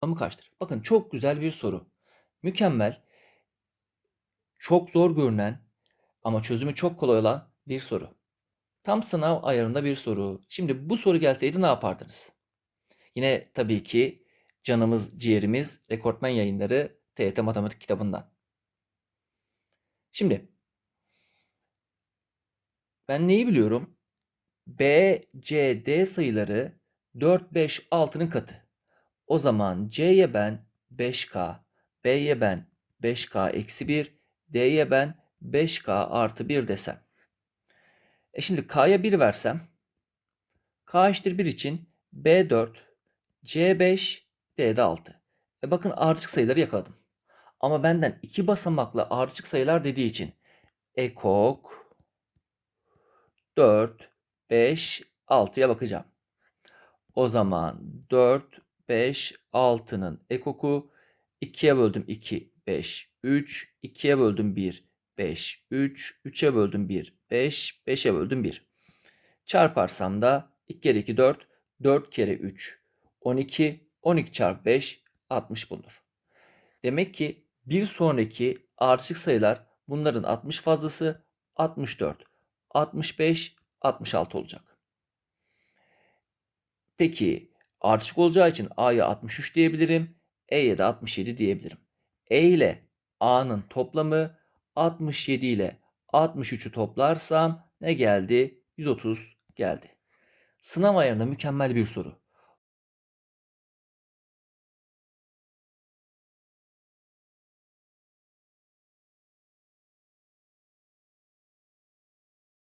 toplamı kaçtır? Bakın çok güzel bir soru. Mükemmel, çok zor görünen ama çözümü çok kolay olan bir soru. Tam sınav ayarında bir soru. Şimdi bu soru gelseydi ne yapardınız? Yine tabii ki canımız, ciğerimiz, rekortmen yayınları TYT Matematik kitabından. Şimdi ben neyi biliyorum? B, C, D sayıları 4, 5, 6'nın katı. O zaman C'ye ben 5K, B'ye ben 5K eksi 1, D'ye ben 5K artı 1 desem. E şimdi K'ya 1 versem, K eşittir 1 için B4, C5, D'de 6. E bakın ardışık sayıları yakaladım. Ama benden iki basamaklı ardışık sayılar dediği için ekok 4, 5, 6'ya bakacağım. O zaman 4, 5, 6'nın ekoku 2'ye böldüm 2, 5, 3, 2'ye böldüm 1, 5, 3, 3'e böldüm 1, 5, 5'e böldüm 1. Çarparsam da 2 kere 2 4, 4 kere 3, 12, 12 çarpı 5, 60 bulunur. Demek ki bir sonraki ardışık sayılar bunların 60 fazlası 64, 65, 66 olacak. Peki ardışık olacağı için A'ya 63 diyebilirim. E'ye de 67 diyebilirim. E ile A'nın toplamı 67 ile 63'ü toplarsam ne geldi? 130 geldi. Sınav ayarında mükemmel bir soru.